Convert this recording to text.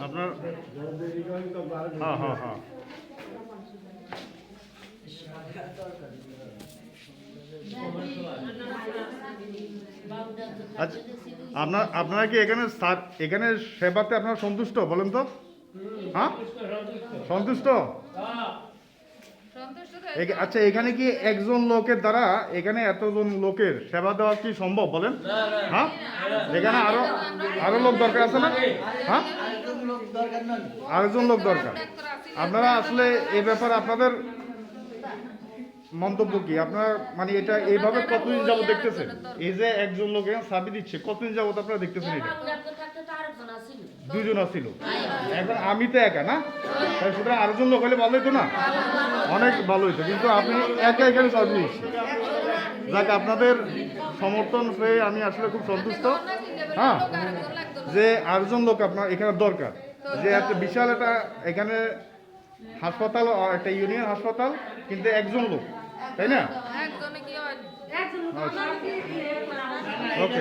আপনার হ্যাঁ হ্যাঁ হ্যাঁ। আচ্ছা আপনার আপনারা কি এখানে এখানে সেবাতে আপনারা সন্তুষ্ট বলেন তো? হ্যাঁ? সন্তুষ্ট? এখ- আচ্ছা এখানে কি একজন লোকের দ্বারা এখানে এতজন লোকের সেবা দেওয়া কি সম্ভব বলেন? হ্যাঁ? এখানে আরও আরও লোক দরকার আছে না? হ্যাঁ? আরেকজন লোক দরকার। আপনারা আসলে এ ব্যাপারে আপনাদের মন্তব্য কি? আপনার মানে এটা এইভাবে কতদিন যাবত দেখতেছেন? এই যে একজন লোক সাবি দিচ্ছে কতদিন যাবত আপনারা দেখতেছেন এটা? দুজন ছিল এখন আমি তো একা না? তাই সুতরাং আরেকজন লোক হলে ভালো হতো না? অনেক ভালো হতো কিন্তু আপনি একা এখানে সার্ভিস দিচ্ছেন। যাক আপনাদের সমর্থন পেয়ে আমি আসলে খুব সন্তুষ্ট। হ্যাঁ যে আরেকজন লোক আপনার এখানে দরকার। যে একটা বিশাল একটা এখানে হাসপাতাল একটা ইউনিয়ন হাসপাতাল কিন্তু একজন লোক তাই না? একজনে কি ওকে